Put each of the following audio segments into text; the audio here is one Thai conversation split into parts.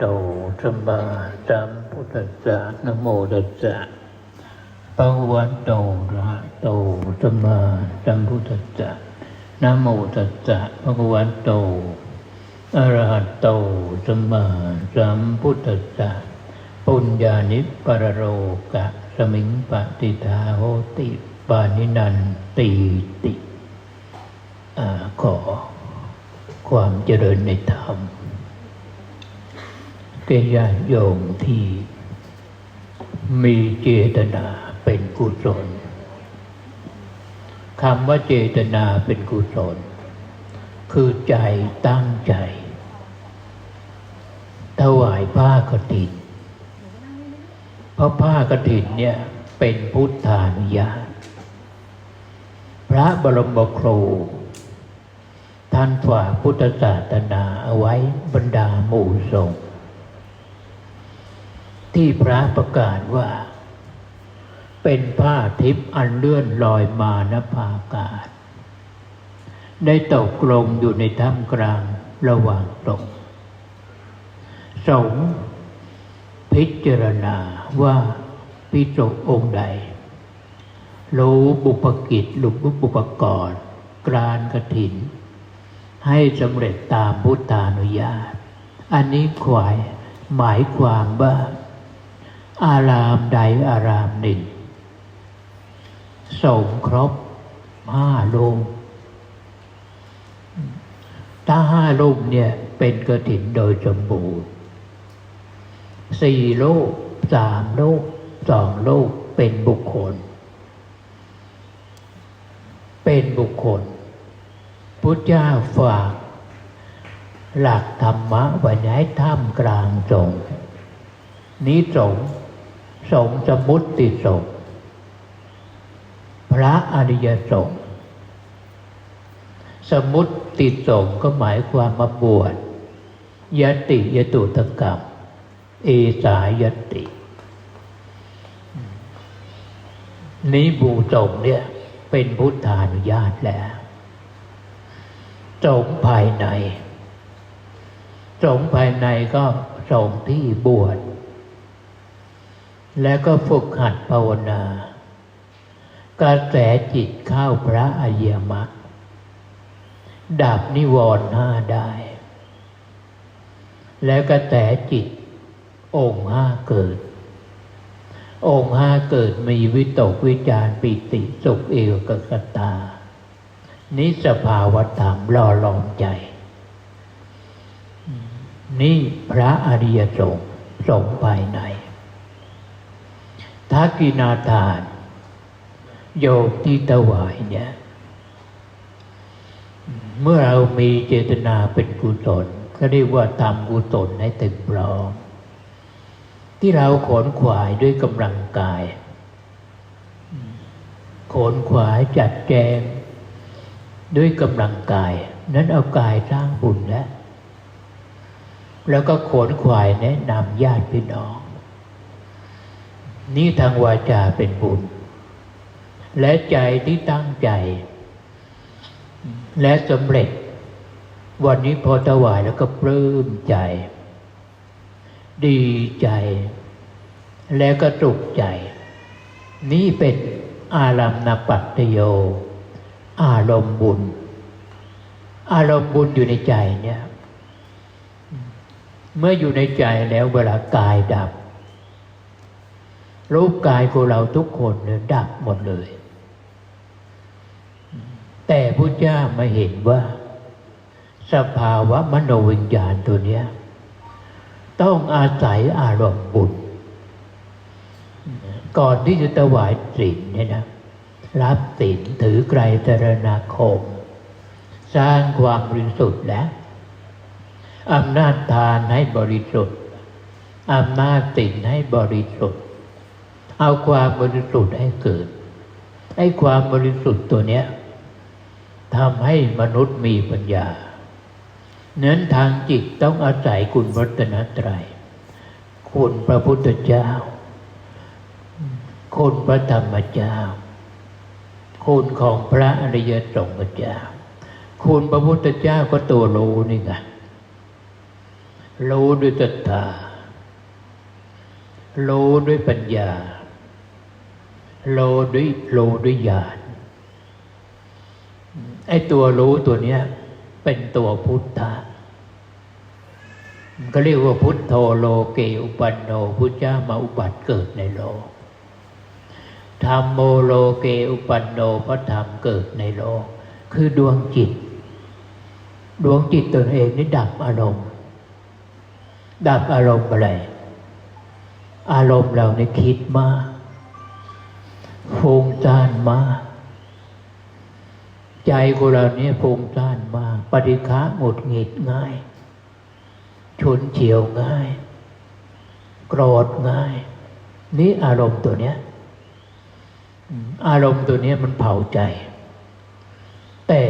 โตสมมาสัมพุทธัสสะนโมตัสสะภะคะวะโตระโตสมมาสัมพุทธัสสะนโมตัสสะภะคะวะโตอะระหะโตสัมมาสัมพุทธัสสะปุญญานิปรโรกะสมิงปฏิทาโหติปานินันตีติอขอความเจริญในธรรม ก่ญาติโยมที่มีเจตนาเป็นกุศลคำว่าเจตนาเป็นกุศล คือใจตั้งใจ ถวายผ้ากฐินเพราะผ้ากฐินเนี่ยเป็นพุทธานุญาตพระบรมครูท่านฝากพุทธศาสนาเอาไว้บรรดาหมู่สงฆ์ ที่พระประกาศว่า เป็นผ้าทิพย์อันเลื่อนลอยมานภาากาศ ได้ตกลงอยู่ในท่ามกลางระหว่างตรงสงพิจารณาว่าพิจกองค์ใด รู้บุปกิจหรือบุปกรณ์กรานกถิน ให้สำเร็จตามพุทธานุญาต อันนี้ขวายหมายความว่า อารามใดอารามหนึ่งสงครบห้าโลกถ้าห้าโลกเนี่ยเป็นกระถินโดยสมบูรณ์สี่โลกสามโลกสองโลกเป็นบุคคล เป็นบุคคลพุทธเจ้าฝากหลักธรรมะไว้ในท่ามกลางสงฆ์นี้สงฆ์ สงฆ์สมุติสงฆ์พระอริยสงฆ์สมุติสงฆ์ก็หมายความมาบวชยติยตุตกรรมเอสายติ นี้บูสงเนี่ยเป็นพุทธานุญาตแล้วสงภายในสงภายในก็สงที่บวช แล้วก็ฝึกหัดภาวนา กระแสจิตเข้าพระอริยมรรคดับนิวรณ์ห้าได้ แล้วกระแสจิต องค์ห้าเกิด องค์ห้าเกิดมีวิตกวิจารปิติสุขเอวกกตา นิสภาวธรรมล่อหลอมใจ นี่พระอริยสงฆ์สงภายใน ทักกินาทาน โยมที่ถวายเนี่ย เมื่อเรามีเจตนาเป็นกุศลก็เรียกว่าทำกุศลให้เต็มพร้อมที่เราขนขวายด้วยกำลังกาย ขนขวายจัดแจงด้วยกำลังกาย นั้นเอากายสร้างบุญแล้ว แล้วก็ขนขวายแนะนำญาติพี่น้อง นี่ทางวาจาเป็นบุญ และใจที่ตั้งใจ และสำเร็จ วันนี้พอถวายแล้วก็ปลื้มใจ ดีใจ และก็ตุกใจ นี่เป็นอารามณปัตโย อารมณ์บุญ อารมณ์บุญอยู่ในใจเนี่ย เมื่ออยู่ในใจแล้วเวลากายดับ รูปกายของเราทุกคนเนี่ยดับหมดเลย แต่พระเจ้ามาเห็นว่า สภาวะมโนวิญญาณตัวเนี้ย ต้องอาศัยอารมณ์บุญก่อนที่จะถวายศีลเนี่ยนะ รับศีลถือไกรตรณาคม สร้างความบริสุทธิ์แล้วอำนาจทานให้บริสุทธิ์อำนาจศีลให้บริสุทธิ์ เอาความบริสุทธิ์ให้เกิดให้ความบริสุทธิ์ตัวเนี้ยทำให้มนุษย์มีปัญญา เน้นทางจิตต้องอาศัยคุณรัตนตรัย คุณพระพุทธเจ้า คุณพระธรรมเจ้า คุณของพระอริยสงฆ์เจ้า คุณพระพุทธเจ้าก็ตัวรู้นี่ไง รู้ด้วยศรัทธารู้ด้วยปัญญา โลด้วยโลด้วยญาณไอ้ตัวรู้ตัวเนี้ย เป็นตัวพุทธะมันก็เรียกว่าพุทโธโลเกอุปันโนพุทธเจ้ามาอุบัติเกิดในโลกธรรมโมโลเกอุปันโนพระธรรมเกิดในโลก คือดวงจิต ดวงจิตตนเองนี่ดับอารมณ์ ดับอารมณ์อะไร อารมณ์เราเนี่ยคิดมาก ฟุ้งซ่านมาก ใจของเราเนี่ยฟงซ่านมาก ปฏิฆะหงุดหงิดง่ายฉุนเฉียวง่าย โกรธง่าย นี่อารมณ์ตัวเนี้ยอืมอารมณ์ตัวเนี้ยมันเผาใจ แต่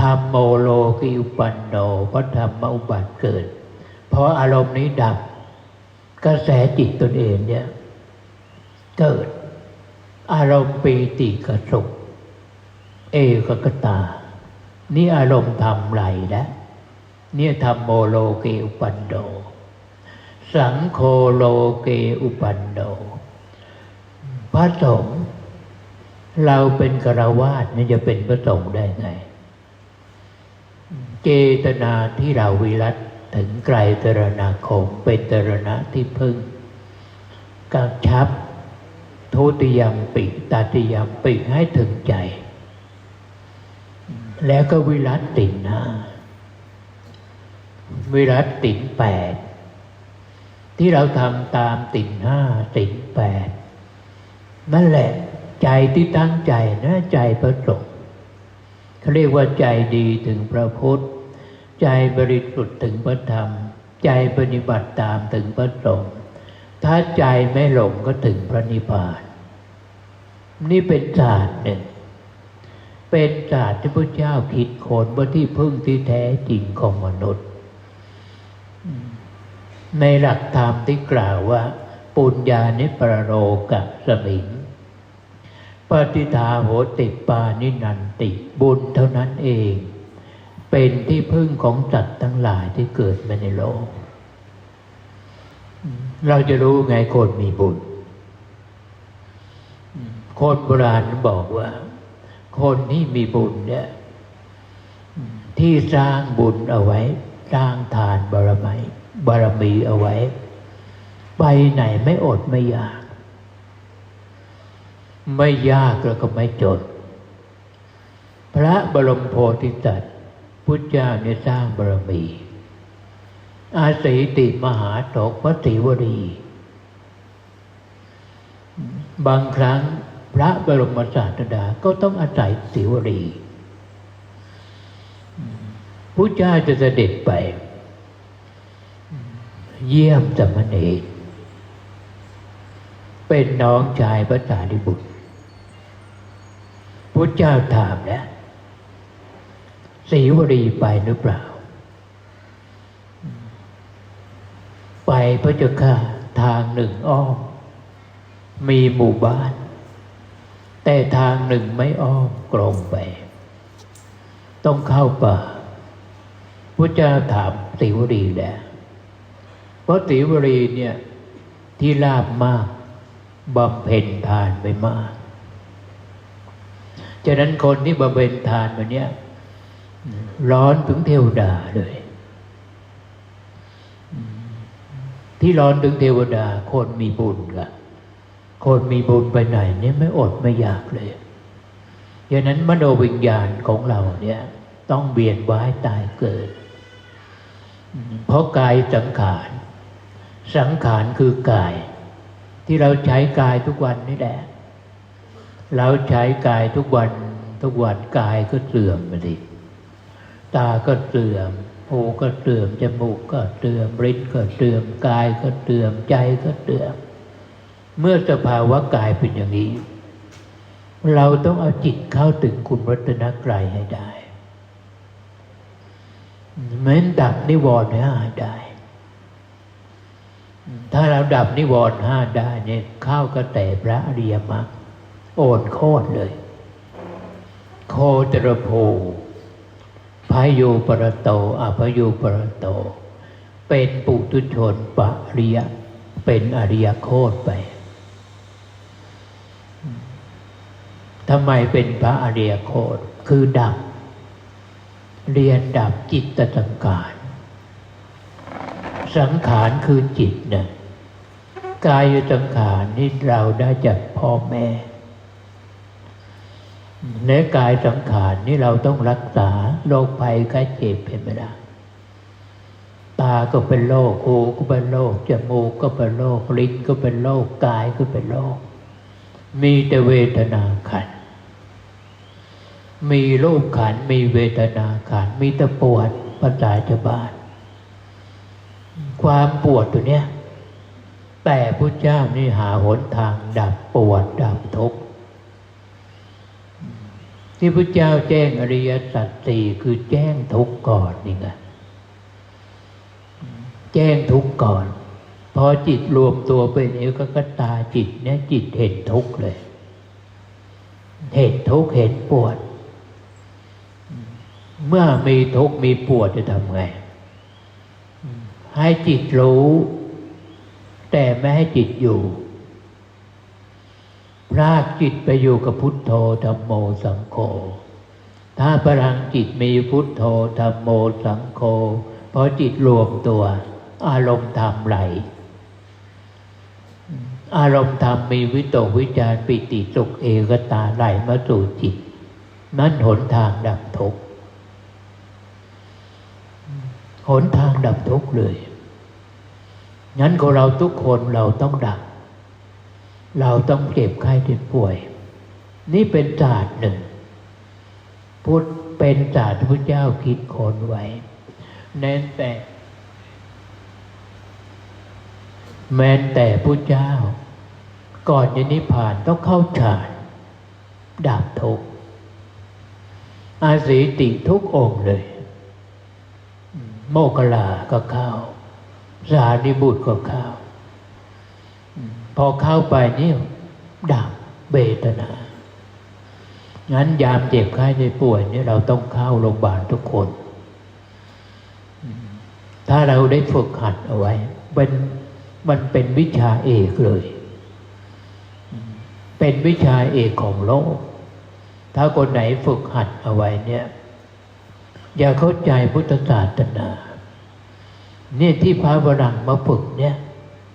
ธรรมโมโลกิอุปันโนพระธรรมอุบัติเกิด เพราะอารมณ์นี้ดับ กระแสจิตตนเองเนี่ย เกิด อารมณ์ปีติกสุข เอกกตา นี่อารมณ์ทำไรแล้วเนี่ยธรรมโมโลเกอุปันโนสังโฆโลเกอุปันโนพระสงฆ์เราเป็นกราวาสนี่จะเป็นพระสงฆ์ได้ไง เจตนาที่เราวิรัตถึงไกลตรณาคมเป็นตรณะที่พึ่งกระชับ ทุติยมปิตาติยมปิให้ถึงใจ แล้วก็วิรัตตินห้าวิรัตตินแปดที่เราทำตามตินห้าตินแปดนั่นแหละใจที่ตั้งใจนะใจประสงค์เขาเรียกว่าใจดีถึงพระพุทธ ใจบริสุทธิ์ถึงพระธรรม ใจปฏิบัติตามถึงพระสงฆ์ ถ้าใจไม่หลงก็ถึงพระนิพพาน นี่เป็นศาสตร์หนึ่ง เป็นศาสตร์ที่พระเจ้าคิดค้นว่าที่พึ่งที่แท้จริงของมนุษย์ ในหลักธรรมที่กล่าวว่า ปุญญานิปรโรกับสมิงปฏิทาโหติปานินันติบุญเท่านั้นเอง เป็นที่พึ่งของสัตว์ทั้งหลายที่เกิดมาในโลก เราจะรู้ไงคนมีบุญคนโบราณบอกว่า คนที่มีบุญเนี่ย ที่สร้างบุญเอาไว้ สร้างทานบารมีบารมีเอาไว้ ไปไหนไม่อดไม่อยาก ไม่ยากแล้วก็ไม่จนพระบรมโพธิสัตว์พุทธเจ้าเนี่ยสร้างบารมี อาศัยติมหาโศกพระศิวรี บางครั้งพระบรมศาสดาก็ต้องอาศัยศิวรีพุทธเจ้าจะเสด็จไป เยี่ยมสมณเณรเป็นน้องชายพระสารีบุตรพุทธเจ้าถามแล้วศีวรีไปหรือเปล่า ไป พระเจ้าค่ะทางหนึ่งอ้อม มีหมู่บ้าน แต่ทางหนึ่งไม่อ้อมกลงไป ต้องเข้าป่าพระเจ้าถามติวรีแหละเพราะติวรีเนี่ยที่ลาบมากบำเพ็ญทานไปมาก ฉะนั้นคนที่บำเพ็ญทานมาเนี่ยร้อนถึงเทวดาเลย ที่ร้อนถึงเทวดา คนมีบุญกะคนมีบุญไปไหนเนี่ยไม่อดไม่อยากเลยดังนั้นมโนวิญญาณของเราเนี่ย ต้องเบียนว่ายตายเกิด เพราะกายสังขาร สังขารคือกาย ที่เราใช้กายทุกวันนี่แหละ เราใช้กายทุกวันทุกวันกายก็เสื่อมไปดิ ตาก็เสื่อมหูก็เสื่อมจมูกก็เสื่อมลิ้นก็เสื่อมกายก็เสื่อมใจก็เสื่อมเมื่อสภาวะกายเป็นอย่างนี้ เราต้องเอาจิตเข้าถึงคุณรัตนกรายให้ได้เหมือนดับนิวรณ์ห้าได้ ถ้าเราดับนิวรณ์ห้าได้เนี่ยเข้ากระแต่พระอริยมรรคโอนโคตรเลย โคตรโพ พายุปรโตอภยุปรโต เป็นปุถุชนปริยะ เป็นอริยโคตไปทำไมเป็นพระอริยโคตคือดับ เรียนดับจิตตสังขาร สังขารคือจิตนะกายสังขารนี่เราได้จากพ่อแม่ ในกายสังขารนี่เราต้องรักษาโรคภัยไข้เจ็บเป็นไม่ได้ตาก็เป็นโรคหูก็เป็นโรคจมูกก็เป็นโรคลิ้นก็เป็นโรคกายก็เป็นโรคมีแต่เวทนาขัน มีโรูปขันมีเวทนาขันมีแต่ปวดภาษาชาวบ้านความปวดตัวเนี้ยแต่พระเจ้านี่หาหนทางดับปวดดับทุกข์ ที่พระเจ้าแจ้งอริยสัจสี่คือแจ้งทุกข์ก่อนนี่ไงแจ้งทุกข์ก่อน พอจิตรวมตัวเป็นเอกกตาจิตเนี่ยจิตเห็นทุกข์เลย เห็นทุกข์เห็นปวด เมื่อมีทุกข์มีปวดจะทำไง ให้จิตรู้ แต่ไม่ให้จิตอยู่ รากจิตไปอยู่กับพุทโธธรรมโมสังโฆ ถ้าพลังจิตมีพุทโธธรรมโมสังโฆพอจิตรวมตัว อารมณ์ธรรมไหล อารมณ์ธรรมมีวิตกวิจารปิติสุขเอกตาไหลมาสู่จิต นั่นหนทางดับทุกข์หนทางดับทุกข์เลยงั้นของเราทุกคนเราต้องดับ เราต้องเจ็บไข้ได้ป่วย นี่เป็นศาสตร์หนึ่ง พุทธเป็นศาสตร์ที่พระเจ้าคิดค้นไว้ แน้นแต่ แม้แต่พระเจ้า ก่อนจะนิพพานต้องเข้าฌานดับทุกข์อาศีติทุกองค์เลย โมกขลาก็เข้า สารีบุตรก็เข้า พอเข้าไปนี่ดับเบตนางั้นยามเจ็บไข้ได้ป่วยนี่เราต้องเข้าโรงพยาบาลทุกคน ถ้าเราได้ฝึกหัดเอาไว้เป็นมันเป็นวิชาเอกเลย เป็นวิชาเอกของโลก ถ้าคนไหนฝึกหัดเอาไว้เนี่ย อย่าเข้าใจพุทธศาสนา เนี่ยที่พระวรังมาฝึกเนี่ย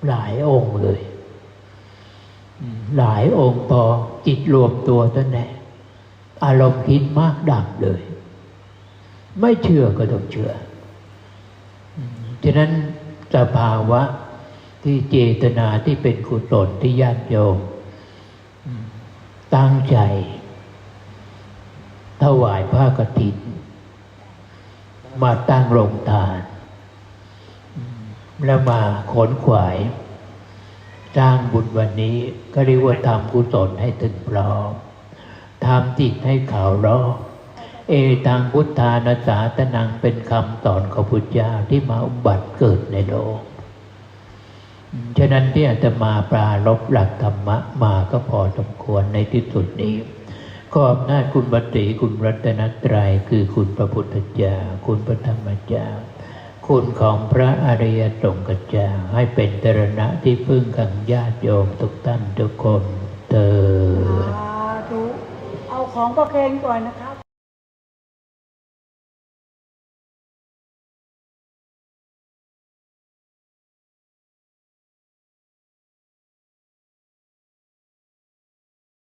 หลายองค์เลย หลายองค์พอจิตรวมตัวตั้งแต่อารมณ์คิดมากดับเลย ไม่เชื่อก็ต้องเชื่อฉะนั้นสภาวะที่เจตนาที่เป็นกุศลที่ญาติโยมตั้งใจ ถวายผ้ากฐินมาตั้งโรงทาน แล้วมาขนขวาย สร้างบุญวันนี้ก็เรียกว่าทำกุศลให้ถึงพร้อมทำจิตให้ข่าวรอบเอตังพุทธานาสาตนังเป็นคำสอนของพุทธเจ้าที่มาอุบัติเกิดในโลก ฉะนั้นที่อาตมาปราลบหลักธรรมะมาก็พอสมควรในที่สุดนี้ขออำนาคุณบัตรีคุณรัตนตรัยคือคุณพระพุทธเจ้าคุณพระธรรมเจ้า คุณของพระอริยสงฆ์เจ้าให้เป็นตรณะที่พึ่งขังญาติโยมทุกท่านทุกคนเติดสาธุเอาของประเคนก่อนนะคะ